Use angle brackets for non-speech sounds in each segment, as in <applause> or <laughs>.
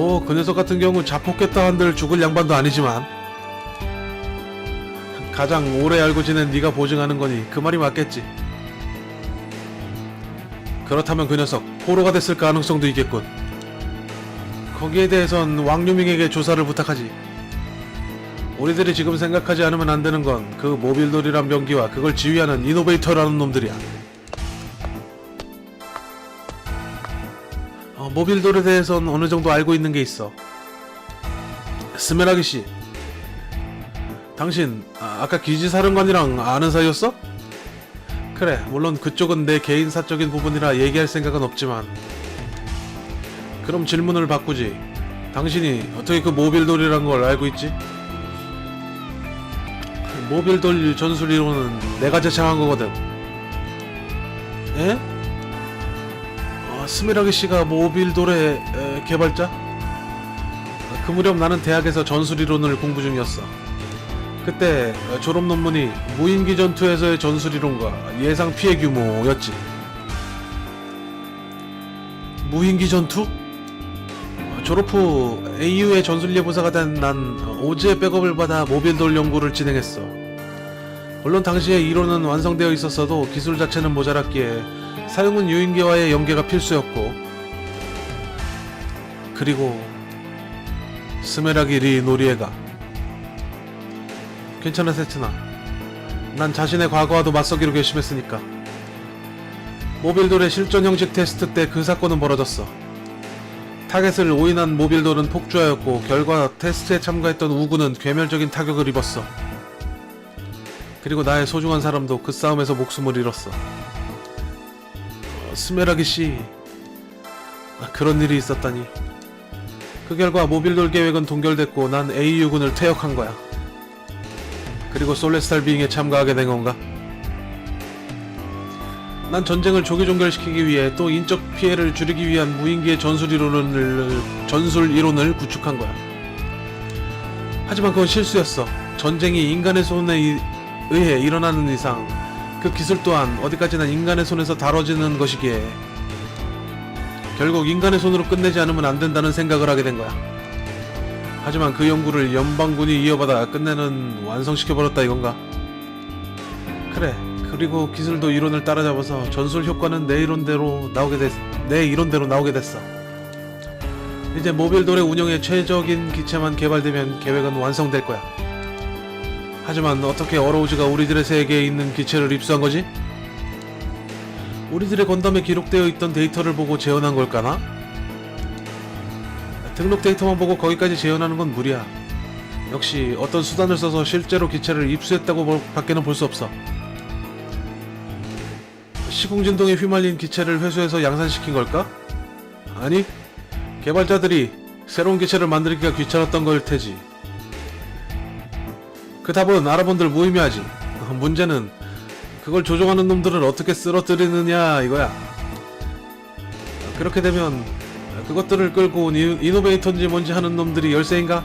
뭐 그 녀석 같은 경우 자폭했다 한들 죽을 양반도 아니지만 가장 오래 알고 지낸 네가 보증하는 거니 그 말이 맞겠지. 그렇다면 그 녀석 포로가 됐을 가능성도 있겠군. 거기에 대해선 왕유밍에게 조사를 부탁하지. 우리들이 지금 생각하지 않으면 안 되는 건 그 모빌돌이란 병기와 그걸 지휘하는 이노베이터라는 놈들이야. 어, 모빌돌에 대해선 어느 정도 알고 있는 게 있어. 스메라기 씨, 당신 아, 아까 기지사령관이랑 아는 사이였어? 그래, 물론 그쪽은 내 개인 사적인 부분이라 얘기할 생각은 없지만. 그럼 질문을 바꾸지. 당신이 어떻게 그 모빌돌이란 걸 알고 있지? 모빌돌 전술 이론은 내가 제창한 거거든. 에? 아, 스미라기 씨가 모빌돌의 에, 개발자? 아, 그 무렵 나는 대학에서 전술 이론을 공부 중이었어. 그때 어, 졸업 논문이 무인기 전투에서의 전술 이론과 예상 피해 규모였지. 무인기 전투? 어, 졸업 후 AU의 전술 예보사가 된 난 오즈의 백업을 받아 모빌돌 연구를 진행했어. 물론 당시에 이론은 완성되어 있었어도 기술 자체는 모자랐기에 사용은 유인기와의 연계가 필수였고 그리고 스메라기 리 노리에가 괜찮아 세트나. 난 자신의 과거와도 맞서기로 결심했으니까. 모빌돌의 실전 형식 테스트 때 그 사건은 벌어졌어. 타겟을 오인한 모빌돌은 폭주하였고 결과 테스트에 참가했던 우군은 괴멸적인 타격을 입었어. 그리고 나의 소중한 사람도 그 싸움에서 목숨을 잃었어. 어, 스메라기 씨, 아, 그런 일이 있었다니. 그 결과 모빌돌 계획은 동결됐고 난 AU군을 퇴역한 거야. 그리고 솔레스탈 빙에 참가하게 된 건가? 난 전쟁을 조기 종결시키기 위해 또 인적 피해를 줄이기 위한 무인기의 전술 이론을 전술 이론을 구축한 거야. 하지만 그건 실수였어. 전쟁이 인간의 손에 이- 의해 일어나는 이상 그 기술 또한 어디까지나 인간의 손에서 다뤄지는 것이기에 결국 인간의 손으로 끝내지 않으면 안 된다는 생각을 하게 된 거야. 하지만 그 연구를 연방군이 이어받아 끝내는 완성시켜버렸다 이건가? 그래. 그리고 기술도 이론을 따라잡아서 전술 효과는 내 이론대로 나오게 됐, 내 이론대로 나오게 됐어. 이제 모빌 돌의 운영에 최적인 기체만 개발되면 계획은 완성될 거야. 하지만 어떻게 어로우즈가 우리들의 세계에 있는 기체를 입수한 거지? 우리들의 건담에 기록되어 있던 데이터를 보고 재현한 걸까나? 등록 데이터만 보고 거기까지 재현하는 건 무리야. 역시 어떤 수단을 써서 실제로 기체를 입수했다고 볼- 밖에는 볼 수 없어. 시공진동에 휘말린 기체를 회수해서 양산시킨 걸까? 아니, 개발자들이 새로운 기체를 만들기가 귀찮았던 걸 테지. 그 답은 알아본들 무의미하지. 어, 문제는 그걸 조종하는 놈들을 어떻게 쓰러뜨리느냐 이거야. 그렇게 되면 그것들을 끌고 온 이- 이노베이터인지 뭔지 하는 놈들이 열세인가?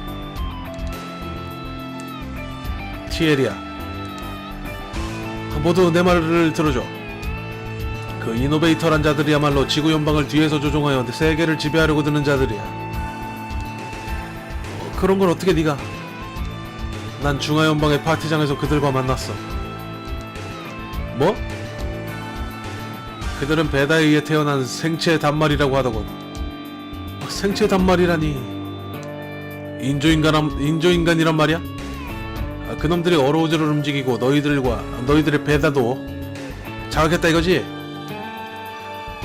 티에리야. 모두 내 말을 들어줘. 그 이노베이터란 자들이야말로 지구 연방을 뒤에서 조종하여 세계를 지배하려고 드는 자들이야. 어, 그런 걸 어떻게 네가? 난 중화연방의 파티장에서 그들과 만났어. 뭐? 그들은 배다에 의해 태어난 생체 단말이라고 하더군. 어, 생체 단말이라니. 인조인간, 인조인간이란 말이야? 아, 그놈들이 어로우즈를 움직이고 너희들과, 너희들의 배다도 장악했다 이거지?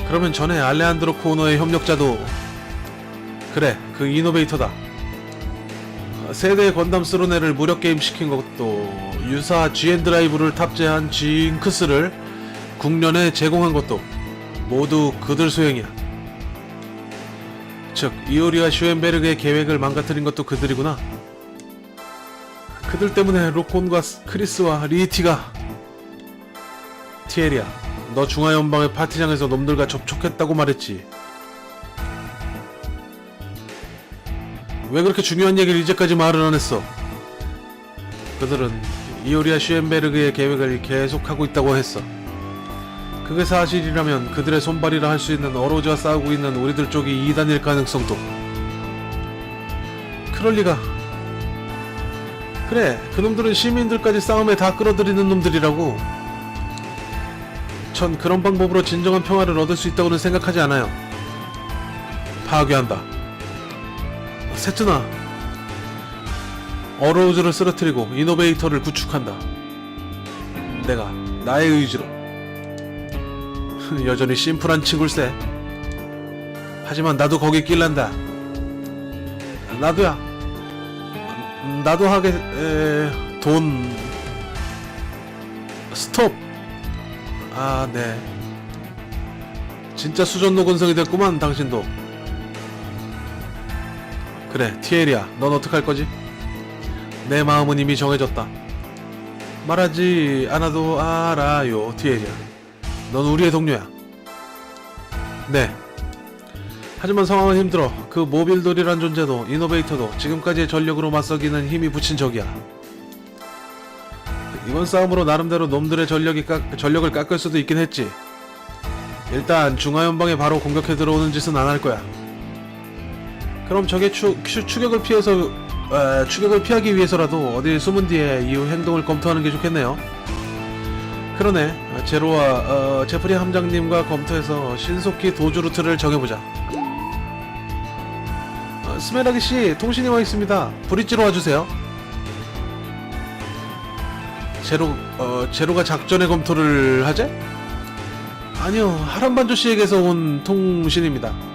그러면 전에 알레한드로 코너의 협력자도 그래 그 이노베이터다 세대 건담 스로네를 무력 게임 시킨 것도 유사 GN 드라이브를 탑재한 징크스를 국련에 제공한 것도 모두 그들 소행이야. 즉 이오리와 슈엔베르그의 계획을 망가뜨린 것도 그들이구나. 그들 때문에 로콘과 스- 크리스와 리티가 티에리야, 너 중화연방의 파티장에서 놈들과 접촉했다고 말했지. 왜 그렇게 중요한 얘기를 이제까지 말을 안 했어? 그들은 이오리아 슈엔베르그의 계획을 계속하고 있다고 했어. 그게 사실이라면 그들의 손발이라 할 수 있는 어로즈와 싸우고 있는 우리들 쪽이 이단일 가능성도 그럴 리가. 그래, 그놈들은 시민들까지 싸움에 다 끌어들이는 놈들이라고. 전 그런 방법으로 진정한 평화를 얻을 수 있다고는 생각하지 않아요. 파괴한다. 세트나 어로우즈를 쓰러뜨리고 이노베이터를 구축한다. 내가 나의 의지로 <laughs> 여전히 심플한 친굴세. 하지만 나도 거기 낄란다. 나도야. 나도 하게 에, 돈 스톱. 아 네. 진짜 수전 노건성이 됐구만 당신도. 그래 티에리야 넌 어떡할 거지? 내 마음은 이미 정해졌다. 말하지 않아도 알아요 티에리야. 넌 우리의 동료야. 네. 하지만 상황은 힘들어. 그 모빌돌이란 존재도 이노베이터도 지금까지의 전력으로 맞서기는 힘이 붙인 적이야. 이번 싸움으로 나름대로 놈들의 전력이 깎, 전력을 깎을 수도 있긴 했지. 일단 중화연방에 바로 공격해 들어오는 짓은 안 할 거야. 그럼 적의 추, 추, 추격을 피해서 에, 추격을 피하기 위해서라도 어디 숨은 뒤에 이후 행동을 검토하는 게 좋겠네요. 그러네. 어, 제로와 어, 제프리 함장님과 검토해서 신속히 도주 루트를 정해보자. 어, 스메라기 씨, 통신이 와 있습니다. 브릿지로 와주세요. 제로, 어, 제로가 작전의 검토를 하재? 아니요, 하란반조 씨에게서 온 통신입니다.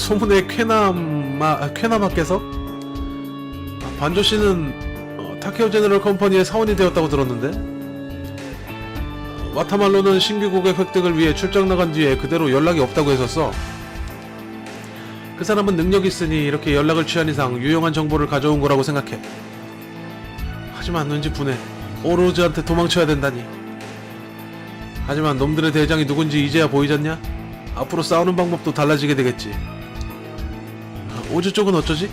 아, 소문의 쾌남마, 아, 쾌남아께서? 아, 반조 씨는 어, 타케오 제너럴 컴퍼니의 사원이 되었다고 들었는데? 와타말로는 신규 고객 획득을 위해 출장 나간 뒤에 그대로 연락이 없다고 했었어. 그 사람은 능력이 있으니 이렇게 연락을 취한 이상 유용한 정보를 가져온 거라고 생각해. 하지만 왠지 분해. 오로즈한테 도망쳐야 된다니. 하지만 놈들의 대장이 누군지 이제야 보이잖냐? 앞으로 싸우는 방법도 달라지게 되겠지. 아, 오즈 쪽은 어쩌지?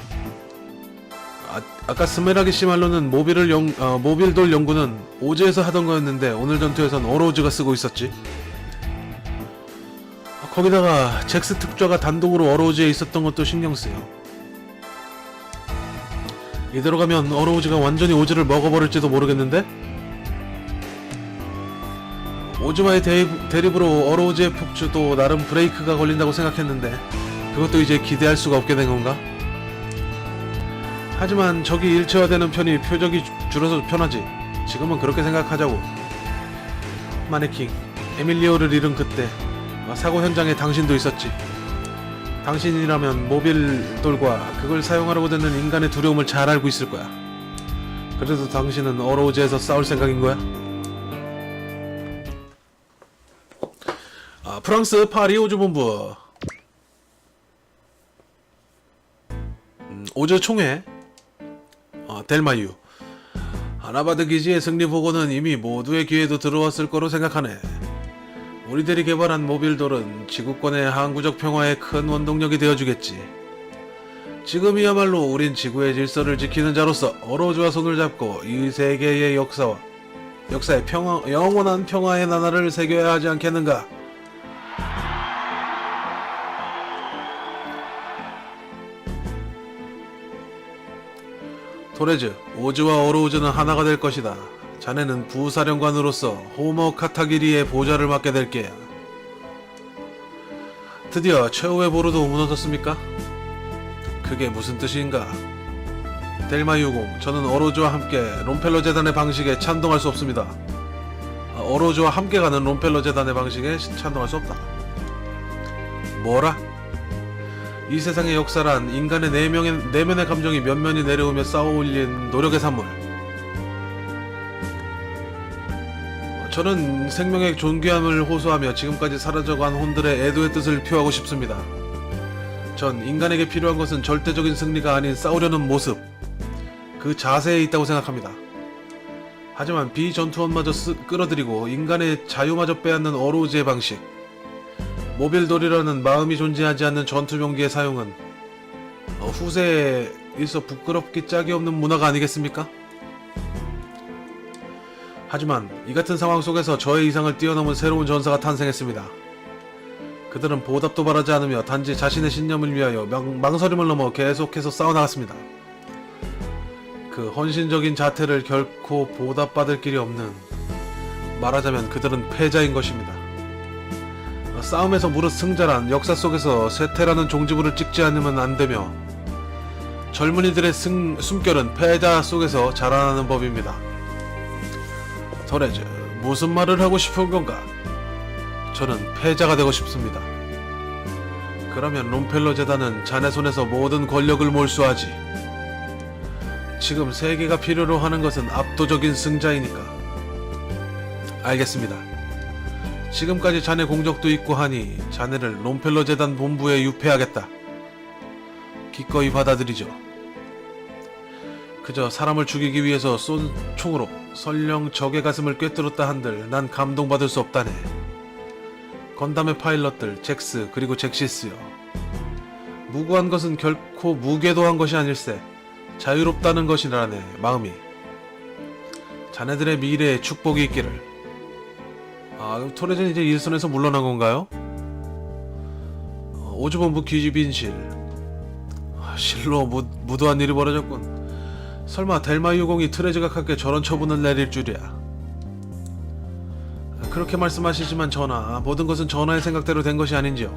아, 아까 스메라기 씨 말로는 모빌을 연, 어, 모빌돌 연구는 오즈에서 하던 거였는데 오늘 전투에선 어로우즈가 쓰고 있었지. 아, 거기다가 잭스 특좌가 단독으로 어로우즈에 있었던 것도 신경 쓰여. 이대로 가면 어로우즈가 완전히 오즈를 먹어버릴지도 모르겠는데? 오즈와의 대립, 대립으로 어로우즈의 폭주도 나름 브레이크가 걸린다고 생각했는데 그것도 이제 기대할 수가 없게 된 건가? 하지만 적이 일체화되는 편이 표적이 주- 줄어서 편하지. 지금은 그렇게 생각하자고. 마네킹, 에밀리오를 잃은 그때 아, 사고 현장에 당신도 있었지. 당신이라면 모빌 돌과 그걸 사용하려고 드는 인간의 두려움을 잘 알고 있을 거야. 그래도 당신은 어로우즈에서 싸울 생각인 거야? 아, 프랑스 파리 오즈 본부. 오즈 총회. 어, 델마유. 아나바드 기지의 승리 보고는 이미 모두의 귀에도 들어왔을 거로 생각하네. 우리들이 개발한 모빌돌은 지구권의 항구적 평화에 큰 원동력이 되어주겠지. 지금이야말로 우린 지구의 질서를 지키는 자로서 어로즈와 손을 잡고 이 세계의 역사와 역사의 평화, 영원한 평화의 나라를 새겨야 하지 않겠는가? 토레즈, 오즈와 어로우즈는 하나가 될 것이다. 자네는 부사령관으로서 호머 카타기리의 보좌를 맡게 될 게야. 드디어 최후의 보루도 무너졌습니까? 그게 무슨 뜻인가? 델마 유공, 저는 어로즈와 함께 롬펠러 재단의 방식에 찬동할 수 없습니다. 아, 어로즈와 함께 가는 롬펠러 재단의 방식에 찬동할 수 없다. 뭐라? 이 세상의 역사란 인간의 내면의, 내면의 감정이 면면이 내려오며 쌓아올린 노력의 산물. 저는 생명의 존귀함을 호소하며 지금까지 사라져간 혼들의 애도의 뜻을 표하고 싶습니다. 전 인간에게 필요한 것은 절대적인 승리가 아닌 싸우려는 모습, 그 자세에 있다고 생각합니다. 하지만 비전투원마저 쓰, 끌어들이고 인간의 자유마저 빼앗는 어로우즈의 방식, 모빌돌이라는 마음이 존재하지 않는 전투병기의 사용은 어, 후세에 있어 부끄럽기 짝이 없는 문화가 아니겠습니까? 하지만 이 같은 상황 속에서 저의 이상을 뛰어넘은 새로운 전사가 탄생했습니다. 그 그들은 보답도 바라지 않으며 단지 자신의 신념을 위하여 망, 망설임을 넘어 계속해서 싸워나갔습니다. 그 헌신적인 자태를 결코 보답받을 길이 없는 말하자면 그들은 패자인 것입니다. 싸움에서 무릇 승자란 역사 속에서 쇠퇴라는 종지부를 찍지 않으면 안 되며 젊은이들의 승, 숨결은 패자 속에서 자라나는 법입니다. 토레즈, 무슨 말을 하고 싶은 건가? 저는 패자가 되고 싶습니다. 그러면 롬펠러 재단은 자네 손에서 모든 권력을 몰수하지. 지금 세계가 필요로 하는 것은 압도적인 승자이니까. 알겠습니다. 지금까지 자네 공적도 있고 하니 자네를 롬펠러 재단 본부에 유폐하겠다. 기꺼이 받아들이죠. 그저 사람을 죽이기 위해서 쏜 총으로 설령 적의 가슴을 꿰뚫었다 한들 난 감동받을 수 없다네. 건담의 파일럿들 잭스 그리고 잭시스요. 무고한 것은 결코 무궤도한 것이 아닐세. 자유롭다는 것이라네 마음이. 자네들의 미래에 축복이 있기를. 아, 그럼 토레전 이제 일선에서 물러난 건가요? 어, 오주본부 귀집인실. 아, 실로 무, 무도한 일이 벌어졌군. 설마 델마 유공이 트레즈각하게 저런 처분을 내릴 줄이야. 그렇게 말씀하시지만 전하, 모든 것은 전하의 생각대로 된 것이 아닌지요.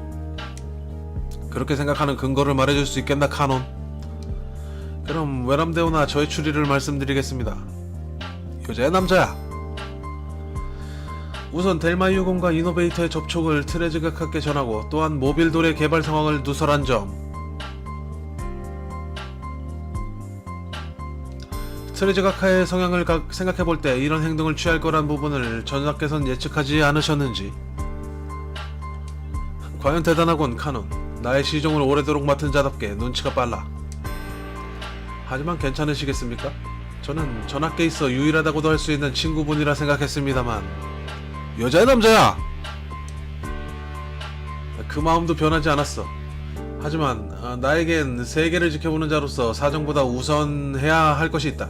그렇게 생각하는 근거를 말해줄 수 있겠나 카논? 그럼 외람되오나 저의 추리를 말씀드리겠습니다. 여자야 남자야? 우선 델마 유공과 이노베이터의 접촉을 트레즈각하게 전하고 또한 모빌돌의 개발 상황을 누설한 점. 트레즈가카의 성향을 생각해 볼 때 이런 행동을 취할 거란 부분을 전하께서는 예측하지 않으셨는지. 과연 대단하군 카논. 나의 시종을 오래도록 맡은 자답게 눈치가 빨라. 하지만 괜찮으시겠습니까? 저는 전하께 있어 유일하다고도 할 수 있는 친구분이라 생각했습니다만 여자야 남자야 그 마음도 변하지 않았어 하지만 아, 나에겐 세계를 지켜보는 자로서 사정보다 우선해야 할 것이 있다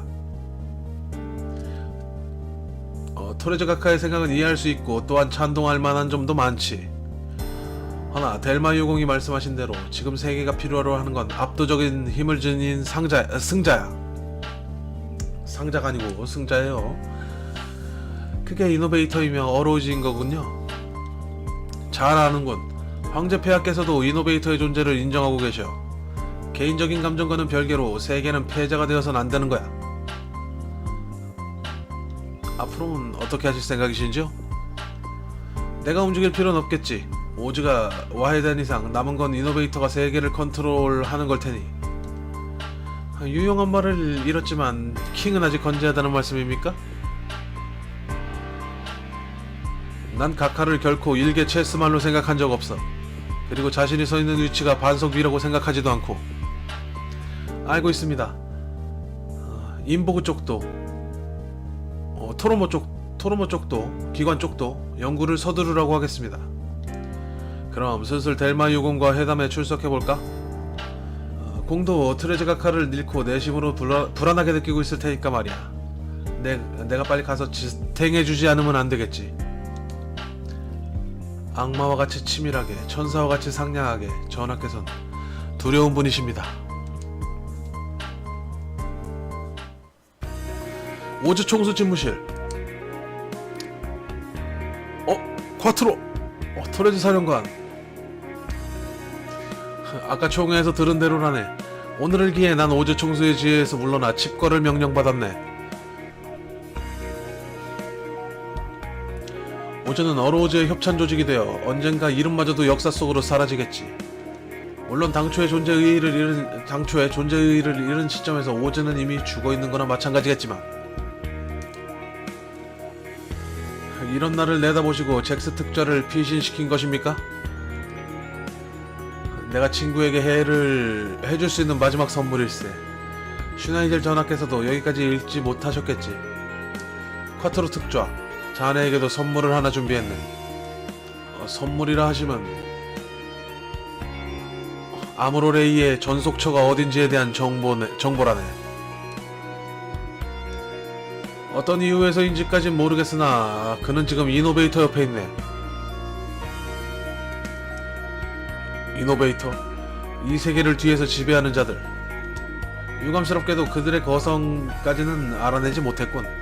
어, 토레즈 가카의 생각은 이해할 수 있고 또한 찬동할 만한 점도 많지. 허나 델마 유공이 말씀하신 대로 지금 세계가 필요로 하는 건 압도적인 힘을 지닌 상자 아, 승자야. 상자가 아니고 승자예요. 그게 이노베이터이며 어로지인 거군요. 잘 아는군. 황제 폐하께서도 이노베이터의 존재를 인정하고 계셔. 개인적인 감정과는 별개로 세계는 패자가 되어선 안 되는 거야. 앞으로는 어떻게 하실 생각이신지요? 내가 움직일 필요는 없겠지. 오즈가 와해된 이상 남은 건 이노베이터가 세계를 컨트롤하는 걸 테니. 유용한 말을 잃었지만 킹은 아직 건재하다는 말씀입니까? 난 가카를 결코 일개 체스말로 생각한 적 없어. 그리고 자신이 서 있는 위치가 반석 위라고 생각하지도 않고. 알고 있습니다. 어, 인보그 쪽도 어, 토로모 쪽 토로모 쪽도 기관 쪽도 연구를 서두르라고 하겠습니다. 그럼 슬슬 델마 유공과 회담에 출석해 볼까? 어, 공도 트레즈가카를 잃고 내심으로 불안, 불안하게 느끼고 있을 테니까 말이야. 내 내가 빨리 가서 지탱해 주지 않으면 안 되겠지. 악마와 같이 치밀하게 천사와 같이 상냥하게 전하께서는 두려운 분이십니다. 오즈 총수 집무실. 어, 콰트로. 어, 토레즈 사령관. 아까 총회에서 들은 대로라네. 오늘을 기해 난 오즈 총수의 지혜에서 물러나 칩거를 명령받았네. 오즈는 어로오즈의 협찬 조직이 되어 언젠가 이름마저도 역사 속으로 사라지겠지. 물론 당초의 존재 의의를 잃은 당초의 존재 의의를 잃은 시점에서 오즈는 이미 죽어 있는 거나 마찬가지겠지만 이런 날을 내다보시고 잭스 특자를 피신시킨 것입니까? 내가 친구에게 해를 해줄 수 있는 마지막 선물일세. 슈나이델 전하께서도 여기까지 읽지 못하셨겠지. 쿼트로 특좌, 자네에게도 선물을 하나 준비했네. 어, 선물이라 하시면 아무로레이의 전속처가 어딘지에 대한 정보네, 정보라네. 어떤 이유에서인지까진 모르겠으나 그는 지금 이노베이터 옆에 있네. 이노베이터, 이 세계를 뒤에서 지배하는 자들. 유감스럽게도 그들의 거성까지는 알아내지 못했군.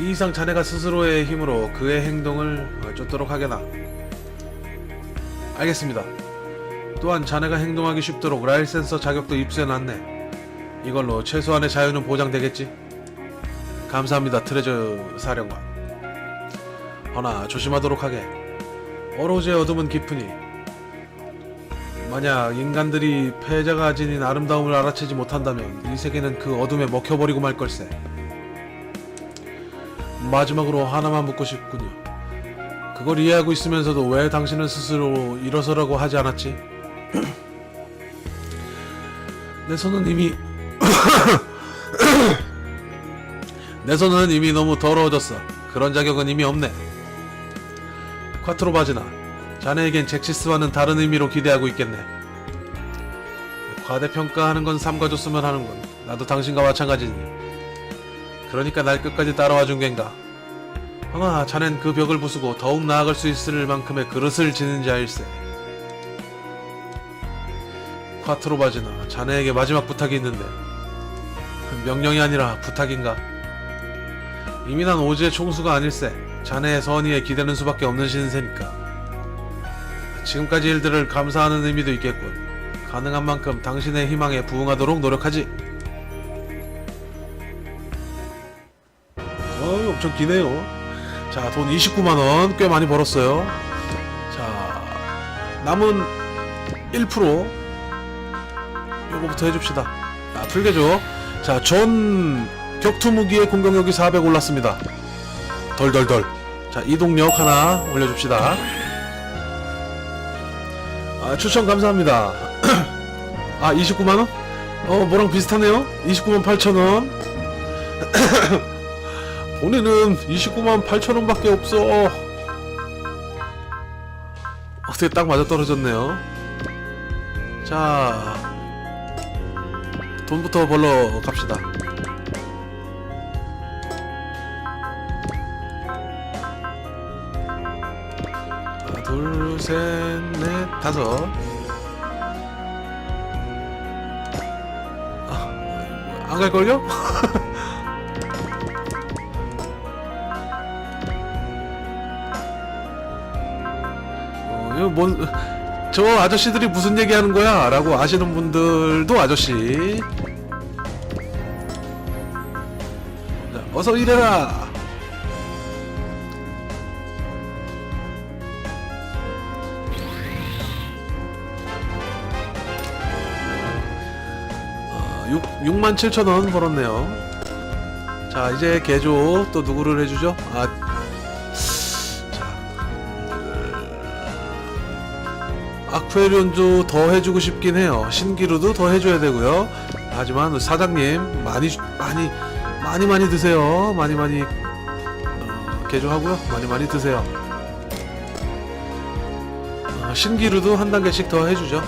이 이상 자네가 스스로의 힘으로 그의 행동을 어, 쫓도록 하게나. 알겠습니다. 또한 자네가 행동하기 쉽도록 라일 센서 자격도 입수해놨네. 이걸로 최소한의 자유는 보장되겠지. 감사합니다, 트레저 사령관. 허나 조심하도록 하게. 어로즈의 어둠은 깊으니 만약 인간들이 패자가 지닌 아름다움을 알아채지 못한다면 이 세계는 그 어둠에 먹혀버리고 말 걸세. 마지막으로 하나만 묻고 싶군요. 그걸 이해하고 있으면서도 왜 당신은 스스로 일어서라고 하지 않았지? <clears throat> 내 손은 이미 <clears throat> 내 손은 이미 너무 더러워졌어. 그런 자격은 이미 없네. 콰트로 바지나 자네에겐 잭시스와는 다른 의미로 기대하고 있겠네. 과대평가하는 건 삼가줬으면 하는군. 나도 당신과 마찬가지니. 그러니까 날 끝까지 따라와 준 겐가. 허나 자넨 그 벽을 부수고 더욱 나아갈 수 있을 만큼의 그릇을 지는 자일세. 콰트로바지나 자네에게 마지막 부탁이 있는데 명령이 아니라 부탁인가? 이미 난 오지의 총수가 아닐세. 자네의 선의에 기대는 수밖에 없는 신세니까. 지금까지 일들을 감사하는 의미도 있겠군. 가능한 만큼 당신의 희망에 부응하도록 노력하지. 엄청 기네요. 자, 돈 29만원 꽤 많이 벌었어요. 자, 남은 1% 요거부터 해줍시다. 아, 풀게죠. 자, 전 격투 무기의 공격력이 400 올랐습니다. 덜덜덜. 자, 이동력 하나 올려줍시다. 아, 추천 감사합니다. <clears throat> 아, 29만원? 어, 뭐랑 비슷하네요? 29만 8천원. <clears throat> 본인은 29만 8천원 밖에 없어. 어떻게 딱 맞아 떨어졌네요. 자, 돈부터 벌러 갑시다. 하나, 둘, 셋, 넷, 다섯. 아, 안 갈걸요? <laughs> 이거 뭔, 저 아저씨들이 무슨 얘기 하는 거야? 라고 아시는 분들도 아저씨. 자, 어서 일해라! 어, 6, 6만 7천 원 벌었네요. 자, 이제 개조 또 누구를 해주죠? 아, 아쿠에리온도 더 해주고 싶긴 해요. 신기루도 더 해줘야 되고요. 하지만 사장님 많이 주- 많이 많이 많이 드세요. 많이 많이 어, 개조하고요. 많이 많이 드세요. 어, 신기루도 한 단계씩 더 해주죠.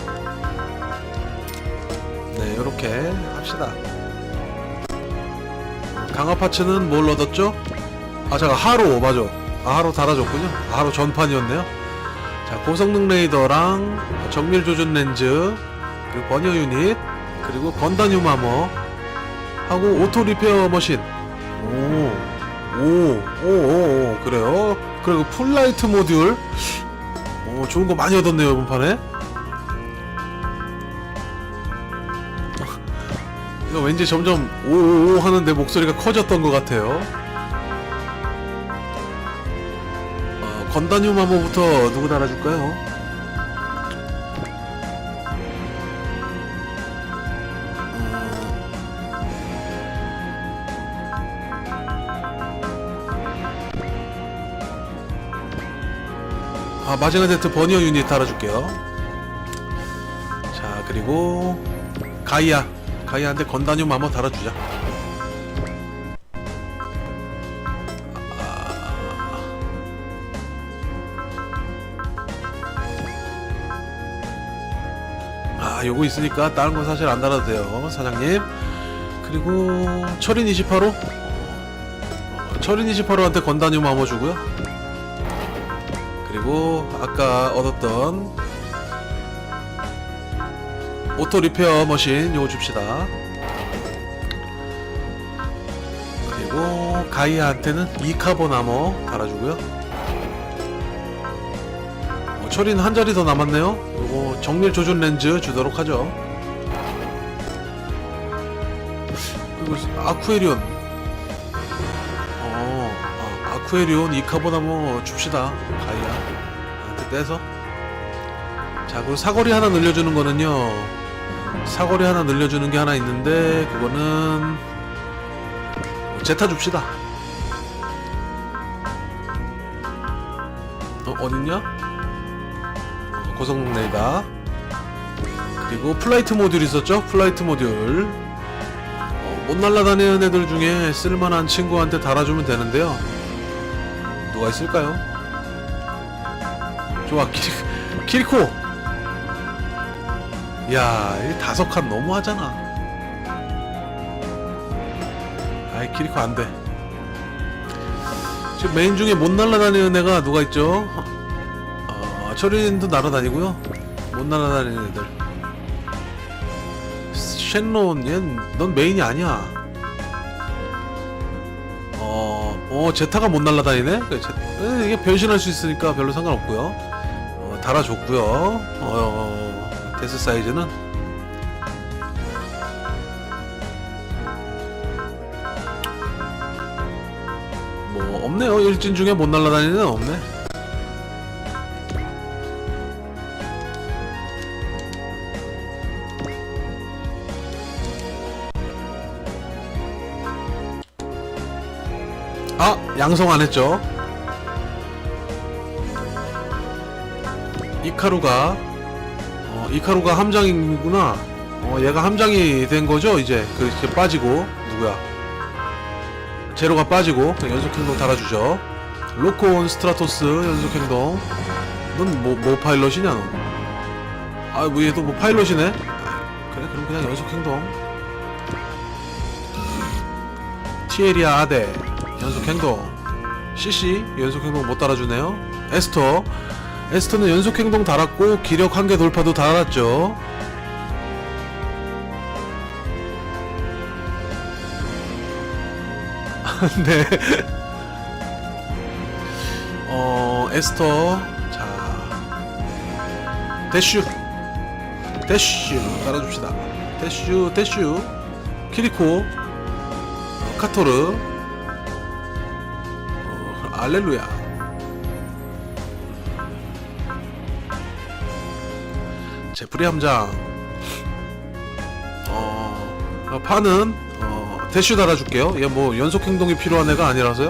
네, 이렇게 합시다. 강화 파츠는 뭘 얻었죠? 아, 잠깐 하로 맞아. 아, 하로 달아줬군요. 아, 하로 전판이었네요. 자, 고성능 레이더랑 정밀 조준 렌즈, 그리고 버니어 유닛, 그리고 건다늄 아머, 하고 오토 리페어 머신. 오, 오, 오, 오, 오 그래요. 그리고 풀라이트 모듈. 오, 좋은 거 많이 얻었네요, 이번 판에. <laughs> 이거 왠지 점점 오오오 하는데 목소리가 커졌던 것 같아요. 건다늄 암호부터 누구 달아줄까요? 아 마징가 제트 버니어 유닛 달아줄게요. 자 그리고 가이아 가이아한테 건다늄 한번 달아주자. 요거 있으니까 다른 건 사실 안 달아도 돼요 사장님. 그리고 철인 28호 어, 철인 28호한테 건다늄 암호 주고요. 그리고 아까 얻었던 오토 리페어 머신 요거 줍시다. 그리고 가이아한테는 이카본 아머 달아주고요. 어, 철인 한 자리 더 남았네요. 요거 정밀 조준 렌즈 주도록 하죠. 그리고 아쿠에리온. 어, 아, 아쿠에리온 이카본 아머 줍시다. 가이아한테 떼서. 자, 그리고 사거리 하나 늘려주는 거는요. 사거리 하나 늘려주는 게 하나 있는데 그거는 제타 줍시다. 어, 어딨냐? 어, 고성 레이다. 그리고 플라이트 모듈 있었죠? 플라이트 모듈. 어, 못 날아다니는 애들 중에 쓸만한 친구한테 달아주면 되는데요. 누가 있을까요? 좋아, 키, 키리코! 야, 이 다섯 칸 너무 하잖아. 아이, 키리코 안 돼. 지금 메인 중에 못 날아다니는 애가 누가 있죠? 어, 철인도 날아다니고요. 못 날아다니는 애들. 쉔론, 얜넌 메인이 아니야. 어, 어, 제타가 못 날아다니네? 그 제- 에, 이게 변신할 수 있으니까 별로 상관없고요. 어, 달아줬고요. 어, 데스 사이즈는 뭐 없네요. 일진 중에 못 날아다니는 없네. 양성 안 했죠. 이카루가 어, 이카루가 함장이구나. 어, 얘가 함장이 된 거죠, 이제. 그, 이렇게 빠지고, 누구야. 제로가 빠지고, 그냥 연속 행동 달아주죠. 로코온 스트라토스 연속 행동. 넌 뭐, 뭐 파일럿이냐, 너? 아, 뭐 얘도 뭐 파일럿이네? 아, 그래, 그럼 그냥 연속 행동. 티에리아 아데, 연속 행동. CC, 연속 행동 못 달아주네요. 에스터, 에스터는 연속 행동 달았고 기력 한계 돌파도 달았죠. <laughs> 네. 어 에스터 자 대슈 대슈 달아줍시다. 대슈 대슈 키리코 어, 카토르 어, 알렐루야. 제프리 함장. 어, 어, 파는 어, 대슈 달아줄게요. 얘 뭐 연속 행동이 필요한 애가 아니라서요.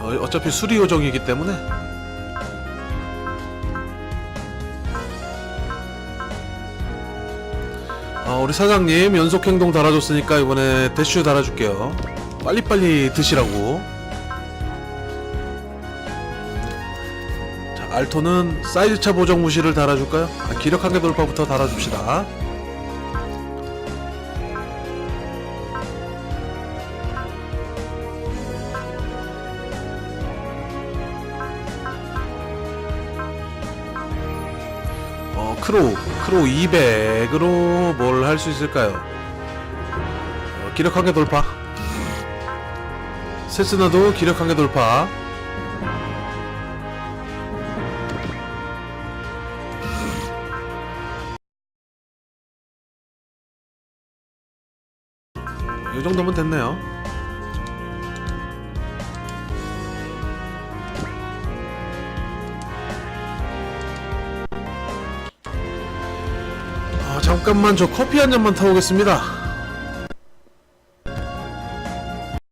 어, 어차피 수리 요정이기 때문에. 어, 우리 사장님 연속 행동 달아줬으니까 이번에 대슈 달아줄게요. 빨리빨리 드시라고 알토는 사이즈차 보정 무시를 달아줄까요? 아, 기력 한계 돌파부터 달아줍시다. 어, 크로우, 크로우 200으로 뭘 할 수 있을까요? 어, 기력 한계 돌파. 세스나도 기력 한계 돌파. 잠깐만 저 커피 한 잔만 타오겠습니다.